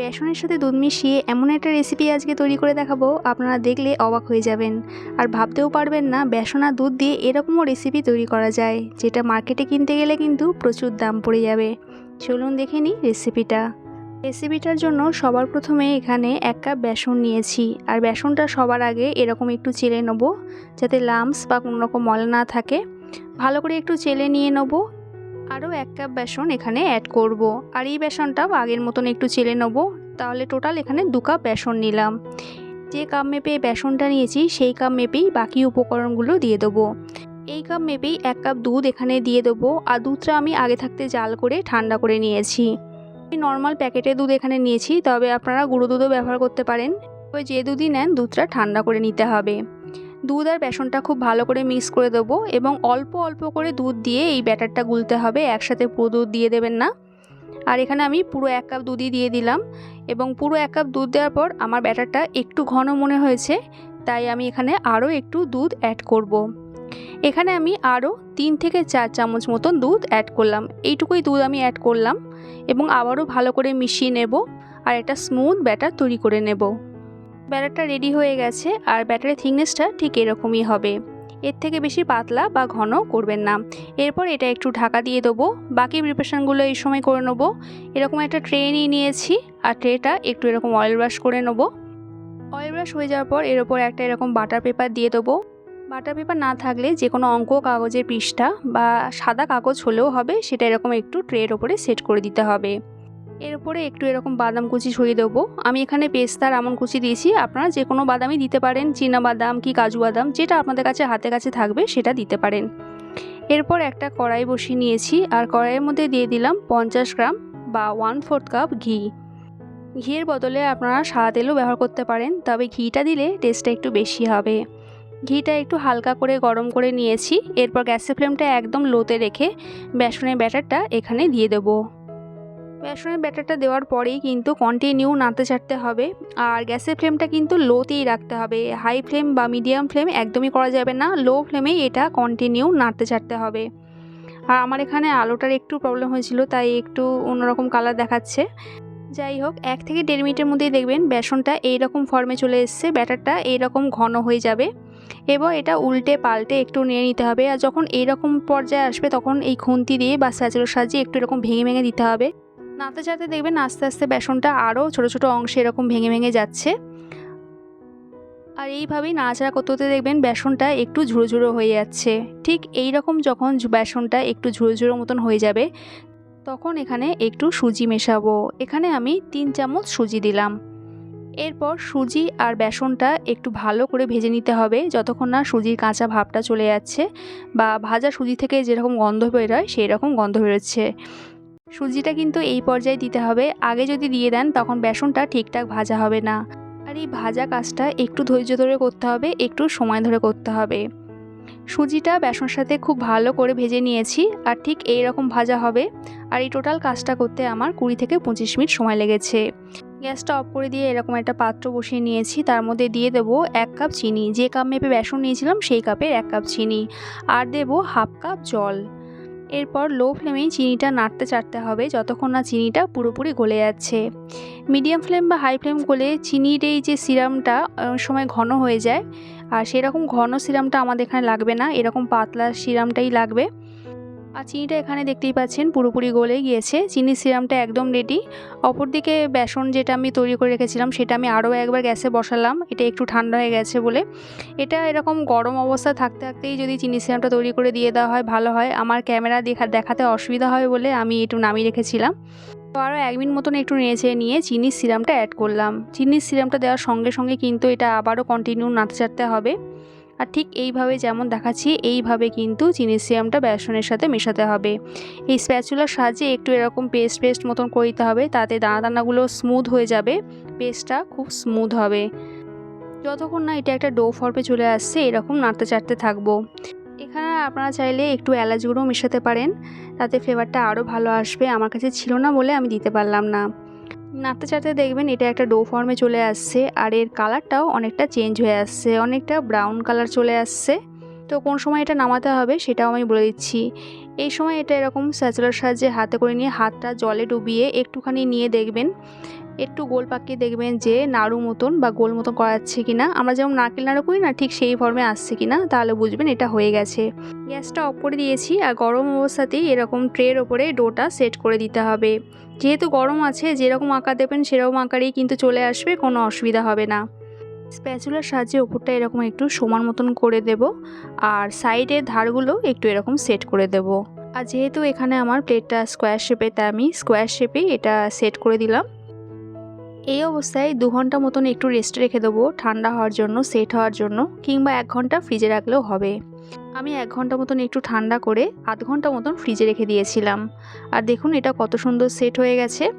বেসনের সাথে দুধ মিশিয়ে এমন একটা রেসিপি আজকে তৈরি করে দেখাবো, আপনারা দেখলে অবাক হয়ে যাবেন। আর ভাবতেও পারবেন না, বেসন আর দুধ দিয়ে এরকমও রেসিপি তৈরি করা যায়, যেটা মার্কেটে কিনতে গেলে কিন্তু প্রচুর দাম পড়ে যাবে। চলুন দেখে নিই রেসিপিটা রেসিপিটার জন্য সবার প্রথমে এখানে এক কাপ বেসন নিয়েছি, আর বেসনটা সবার আগে এরকম একটু চেলে নেব, যাতে লামস বা কোনো রকম ময়লা না থাকে। ভালো করে একটু চেলে নিয়ে নেব আরও এক কাপ বেসন এখানে অ্যাড করব। আর এই বেসনটাও আগের মতন একটু চেলে নেব। তাহলে টোটাল এখানে দু কাপ বেসন নিলাম। যে কাপ মেপে বেসনটা নিয়েছি, সেই কাপ মেপেই বাকি উপকরণগুলো দিয়ে দেবো। এই কাপ মেপেই এক কাপ দুধ এখানে দিয়ে দেবো। আর দুধটা আমি আগে থাকতে জাল করে ঠান্ডা করে নিয়েছি। আমি নর্মাল প্যাকেটে দুধ এখানে নিয়েছি, তবে আপনারা গুঁড়ো দুধও ব্যবহার করতে পারেন। তবে যে দুধই নেন, দুধটা ঠান্ডা করে নিতে হবে। দুধ আর বেসনটা খুব ভালো করে মিক্স করে দেবো এবং অল্প অল্প করে দুধ দিয়ে এই ব্যাটারটা গুলতে হবে, একসাথে পুরো দুধ দিয়ে দেবেন না আর এখানে আমি পুরো এক কাপ দুধই দিয়ে দিলাম এবং পুরো এক কাপ দুধ দেওয়ার পর আমার ব্যাটারটা একটু ঘন মনে হয়েছে, তাই আমি এখানে আরও একটু দুধ অ্যাড করব। এখানে আমি আরও তিন থেকে চার চামচ মতন দুধ অ্যাড করলাম, এইটুকুই দুধ আমি অ্যাড করলাম এবং আবারও ভালো করে মিশিয়ে নেব আর একটা স্মুথ ব্যাটার তৈরি করে নেব ব্যাটারটা রেডি হয়ে গেছে আর ব্যাটারের থিকনেসটা ঠিক এরকমই হবে। এর থেকে বেশি পাতলা বা ঘন করবেন না। এরপর এটা একটু ঢাকা দিয়ে দেবো। বাকি প্রিপারেশানগুলো এই সময় করে নেব। এরকম একটা ট্রে নিয়ে নিয়েছি আর ট্রেটা একটু এরকম অয়েল ব্রাশ করে নেব। অয়েল ব্রাশ হয়ে যাওয়ার পর এর ওপর একটা এরকম বাটার পেপার দিয়ে দেবো। বাটার পেপার না থাকলে যে কোনো অঙ্ক কাগজের পৃষ্ঠা বা সাদা কাগজ হলেও হবে, সেটা এরকম একটু ট্রের ওপরে সেট করে দিতে হবে। এর উপরে একটু এরকম বাদাম কুচি ছড়িয়ে দেবো। আমি এখানে পেস্তার আমন কুচি দিয়েছি। আপনারা যে কোনো বাদামই দিতে পারেন। চীনা বাদাম কি কাজু বাদাম, যেটা আপনাদের কাছে হাতে কাছে থাকবে সেটা দিতে পারেন। এরপর একটা কড়াই বসিয়ে নিয়েছি আর কড়াইয়ের মধ্যে দিয়ে দিলাম পঞ্চাশ গ্রাম বা ওয়ান ফোর্থ কাপ ঘি। ঘিয়ের বদলে আপনারা সাদা তেলও ব্যবহার করতে পারেন, তবে ঘিটা দিলে টেস্টটা একটু বেশি হবে। ঘিটা একটু হালকা করে গরম করে নিয়েছি। এরপর গ্যাসের ফ্লেমটা একদম লোতে রেখে বেসনের ব্যাটারটা এখানে দিয়ে দেবো। বেসনের ব্যাটারটা দেওয়ার পরেই কিন্তু কন্টিনিউ নাড়তে ছাড়তে হবে। আর গ্যাসের ফ্লেমটা কিন্তু লোতেই রাখতে হবে। হাই ফ্লেম বা মিডিয়াম ফ্লেম একদমই করা যাবে না। লো ফ্লেমেই এটা কন্টিনিউ নাড়তে ছাড়তে হবে। আর আমার এখানে আলোটার একটু প্রবলেম হয়েছিল, তাই একটু অন্যরকম কালার দেখাচ্ছে। যাই হোক, এক থেকে দেড় মিনিটের মধ্যেই দেখবেন বেসনটা এইরকম ফর্মে চলে এসছে, ব্যাটারটা এইরকম ঘন হয়ে যাবে। এবার এটা উল্টে পাল্টে একটু নিয়ে নিতে হবে। আর যখন এইরকম পর্যায়ে আসবে, তখন এই খুন্তি দিয়ে বা স্যাচেলোর সাহায্যে একটু এরকম ভেঙে ভেঙে দিতে হবে। নাতে যাতে দেখবেন আস্তে আস্তে বেসনটা আরও ছোট ছোট অংশে এরকম ভেঙে ভেঙে যাচ্ছে। আর এইভাবেই নাড়াচাড়া করতে দেখবেন বেসনটা একটু ঝুড়ো হয়ে যাচ্ছে। ঠিক এই রকম যখন বেসনটা একটু ঝুড়ো ঝুড়ো মতন হয়ে যাবে, তখন এখানে একটু সুজি মেশাবো। এখানে আমি তিন চামচ সুজি দিলাম। এরপর সুজি আর বেসনটা একটু ভালো করে ভেজে নিতে হবে, যতক্ষণ না সুজির কাঁচা ভাবটা চলে যাচ্ছে বা ভাজা সুজি থেকে যেরকম গন্ধ বেরোয় সেই রকম গন্ধ বেরোচ্ছে। সুজিটা কিন্তু এই পর্যায়ে দিতে হবে। আগে যদি দিয়ে দেন, তখন বেসনটা ঠিকঠাক ভাজা হবে না। আর এই ভাজা কাজটা একটু ধৈর্য ধরে করতে হবে, একটু সময় ধরে করতে হবে। সুজিটা বেসনের সাথে খুব ভালো করে ভেজে নিয়েছি, আর ঠিক এই রকম ভাজা হবে। আর এই টোটাল কাজটা করতে আমার কুড়ি থেকে পঁচিশ মিনিট সময় লেগেছে। গ্যাসটা অফ করে দিয়ে এরকম একটা পাত্র বসিয়ে নিয়েছি। তার মধ্যে দিয়ে দেবো এক কাপ চিনি। যে কাপ মেপে বেসন নিয়েছিলাম, সেই কাপের এক কাপ চিনি। আর দেবো হাফ কাপ জল। এরপর লো ফ্লেমেই চিনিটা নাড়তে চাড়তে হবে যতক্ষণ না চিনিটা পুরোপুরি গলে যাচ্ছে। মিডিয়াম ফ্লেম বা হাই ফ্লেম গলে চিনির এই যে সিরামটা সময় ঘন হয়ে যায়। আর সেরকম ঘন সিরামটা আমাদের এখানে লাগবে না। এরকম পাতলা সিরামটাই লাগবে। আর চিনিটা এখানে দেখতেই পাচ্ছেন, পুরোপুরি গলে গিয়েছে। চিনির সিরামটা একদম রেডি অপরদিকে বেসন যেটা আমি তৈরি করে রেখেছিলাম, সেটা আমি আরও একবার গ্যাসে বসালাম। এটা একটু ঠান্ডা হয়ে গেছে বলে। এটা এরকম গরম অবস্থা থাকতে থাকতেই যদি চিনি সিরামটা তৈরি করে দিয়ে দেওয়া হয়, ভালো হয়। আমার ক্যামেরা দেখা, দেখাতে অসুবিধা হয় বলে আমি একটু নামিয়ে রেখেছিলাম। তো আরও এক মিনিট মতন একটু নেড়েছে নিয়ে চিনির সিরামটা অ্যাড করলাম। চিনির সিরামটা দেওয়ার সঙ্গে সঙ্গে কিন্তু এটা আবারও কন্টিনিউ নাড়তে চাড়তে হবে। আর ঠিক এইভাবে যেমন দেখাচ্ছি, এইভাবে কিন্তু চিনির সিরামটা বেসনের সাথে মেশাতে হবে। এই স্প্যাচুলার সাহায্যে একটু এরকম পেস্ট পেস্ট মতন করে দিতে হবে, তাতে দানা দানাগুলো স্মুথ হয়ে যাবে, পেস্টটা খুব স্মুথ হবে। যতক্ষণ না এটা একটা ডো ফর্মে চলে আসছে, এরকম নাড়তে চাড়তে থাকব। এখানে আপনারা চাইলে একটু এলাচ মেশাতে পারেন, তাতে ফ্লেভারটা আরও ভালো আসবে। আমার কাছে ছিল না বলে আমি দিতে পারলাম না। নাড়তে চাড়তে দেখবেন এটা একটা ডো ফর্মে চলে আসছে, আর এর কালারটাও অনেকটা চেঞ্জ হয়ে আসছে, অনেকটা ব্রাউন কালার চলে আসছে। তো কোন সময় এটা নামাতে হবে সেটাও আমি বলে দিচ্ছি। এই সময় এটা এরকম স্যাচুলার সাহায্যে হাতে করে নিয়ে হাতটা জলে ডুবিয়ে একটুখানি নিয়ে দেখবেন। একটু গোল পাকিয়ে দেখবেন যে নাড়ু মতন বা গোল মতন করাচ্ছে যাচ্ছে কি না আমরা যেমন নারকেল নাড়ু করি না, ঠিক সেই ফর্মে আসছে কি না তাহলে বুঝবেন এটা হয়ে গেছে। গ্যাসটা অফ করে দিয়েছি আর গরম অবস্থাতেই এরকম ট্রের ওপরে ডোটা সেট করে দিতে হবে। যেহেতু গরম আছে, যেরকম আঁকা দেবেন সেরকম আঁকারেই কিন্তু চলে আসবে, কোনো অসুবিধা হবে না। স্প্যাচুলার সাহায্যে ওপরটা এরকম একটু সমান মতন করে দেব আর সাইডের ধারগুলো একটু এরকম সেট করে দেব। আর যেহেতু এখানে আমার প্লেটটা স্কোয়ার শেপে তাই আমি স্কোয়ার শেপেই এটা সেট করে দিলাম। এই অবস্থায় দু ঘণ্টা মতন একটু রেস্ট রেখে দেবো, ঠান্ডা হওয়ার জন্য সেট হওয়ার জন্য, কিংবা এক ঘণ্টা ফ্রিজে রাখলেও হবে। আমি এক ঘণ্টা মতন একটু ঠান্ডা করে আধ ঘণ্টা মতন ফ্রিজে রেখে দিয়েছিলাম। আর দেখুন এটা কত সুন্দর সেট হয়ে গেছে।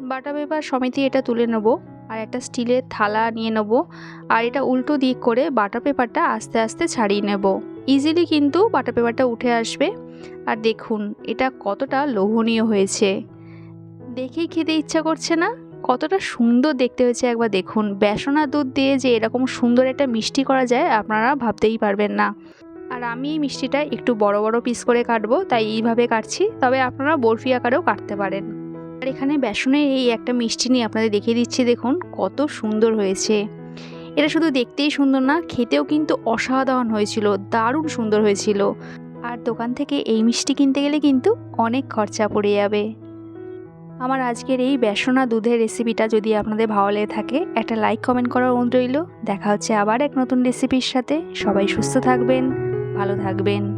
বাটা পেপার সমিতি এটা তুলে নেব, আর একটা স্টিলের থালা নিয়ে নেব, আর এটা উল্টো দিক করে বাটার পেপারটা আস্তে আস্তে ছাড়িয়ে নেব। ইজিলি কিন্তু বাটার পেপারটা উঠে আসবে। আর দেখুন, এটা কতটা লোভনীয় হয়েছে। দেখেই খেতে ইচ্ছা করছে না? কতটা সুন্দর দেখতে হয়েছে একবার দেখুন। বেসনা দুধ দিয়ে যে এরকম সুন্দর একটা মিষ্টি করা যায়, আপনারা ভাবতেই পারবেন না। আর আমি এই মিষ্টিটা একটু বড় বড় পিস করে কাটবো, তাই এইভাবে কাটছি। তবে আপনারা বরফি আকারেও কাটতে পারেন। আর এখানে বেসনের এই একটা মিষ্টি নিয়ে আপনাদের দেখিয়ে দিচ্ছি, দেখুন, কত সুন্দর হয়েছে। এটা শুধু দেখতেই সুন্দর না, খেতেও কিন্তু অসাধারণ হয়েছিল, দারুণ সুন্দর হয়েছিল। আর দোকান থেকে এই মিষ্টি কিনতে গেলে কিন্তু অনেক খরচা পড়ে যাবে। আমার আজকের এই বেসনা দুধের রেসিপিটা যদি আপনাদের ভালো লেগে থাকে, একটা লাইক কমেন্ট করার অনুরোধ রইল। দেখা হচ্ছে আবার এক নতুন রেসিপির সাথে। সবাই সুস্থ থাকবেন, ভালো থাকবেন।